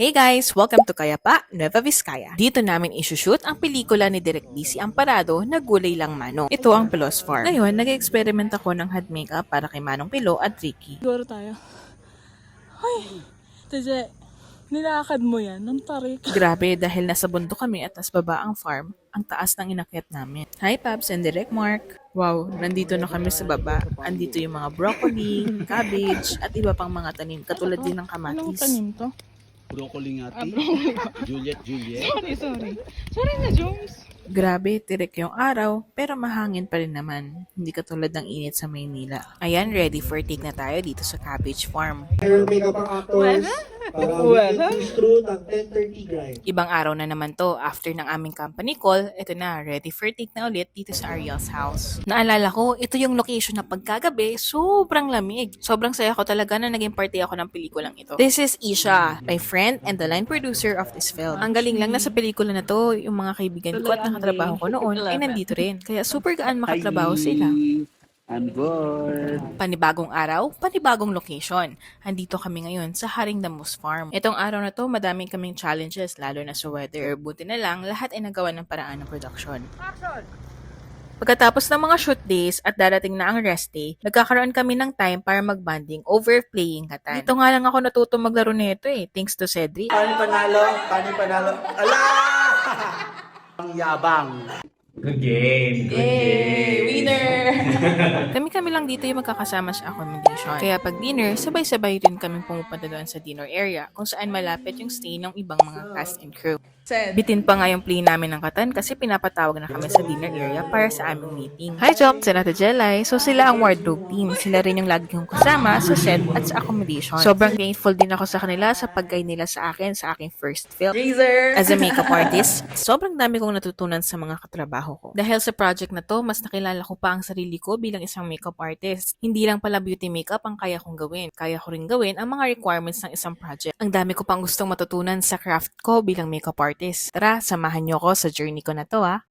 Hey guys! Welcome to Kayapa, Nueva Vizcaya. Dito namin isushoot ang pelikula ni Direk DC Amparado na Gulay Lang Mano. Ito ang Pilos Farm. Ngayon, nag-experiment ako ng hand makeup para kay Manong Pilo at Ricky. Siguro tayo. Ay, Tese, nilakad mo yan. Ang tarik. Grabe dahil nasa bundok kami at tas baba ang farm, ang taas ng inakyat namin. Hi Paps and Direk Mark! Wow, nandito na kami sa baba. Andito yung mga broccoli, cabbage, at iba pang mga tanim katulad din ng Anong kamatis. tanim to? Broccoli nga ate. Juliet, Juliet. Sorry, sorry. Sorry na, Jones. Grabe, tirik yung araw, pero mahangin pa rin naman. Hindi katulad ng init sa Maynila. Ayan, ready for take na tayo dito sa cabbage farm. Hair makeup ang actors. Para Wala. weekend push through ng 10.30 grind. Ibang araw na naman to. After ng aming company call, ito na, ready for take na ulit dito sa Ariel's house. Naalala ko, ito yung location na pagkagabi, sobrang lamig. Sobrang saya ko talaga na naging party ako ng pelikulang ito. This is Isha, my friend and the line producer of this film. Ang galing lang na sa pelikula na to, yung mga kaibigan ko at nakatrabaho ko noon ay nandito rin. Kaya super gaan makatrabaho sila. I'm good. Panibagong araw, panibagong location. Andito kami ngayon sa Haring Damus Farm. Itong araw na to, madaming kaming challenges, lalo na sa weather. Buti na lang, lahat ay nagawa ng paraan ng production. Pagkatapos ng mga shoot days at darating na ang rest day, nagkakaroon kami ng time para mag-banding over playing katan. Dito nga lang ako natuto maglaro nito eh, thanks to Cedric. Paano panalo? Paano panalo? Ala! Ang yabang. Good game. Good game. then we lang dito yung magkakasama sa accommodation. Kaya pag dinner, sabay-sabay rin kami pumupunta doon sa dinner area kung saan malapit yung stay ng ibang mga cast and crew. Bitin pa nga yung play namin ng katan kasi pinapatawag na kami sa dinner area para sa aming meeting. Hi, Jom! Sila to Jelay. So sila ang wardrobe team. Sila rin yung lagi kong kasama sa set at sa accommodation. Sobrang grateful din ako sa kanila sa pag-guide nila sa akin sa aking first film. As a makeup artist, sobrang dami kong natutunan sa mga katrabaho ko. Dahil sa project na to, mas nakilala ko pa ang sarili ko bilang isang makeup artist. Hindi lang pala beauty makeup ang kaya kong gawin. Kaya ko rin gawin ang mga requirements ng isang project. Ang dami ko pang gustong matutunan sa craft ko bilang makeup artist. Tara, samahan niyo ako sa journey ko na to ha.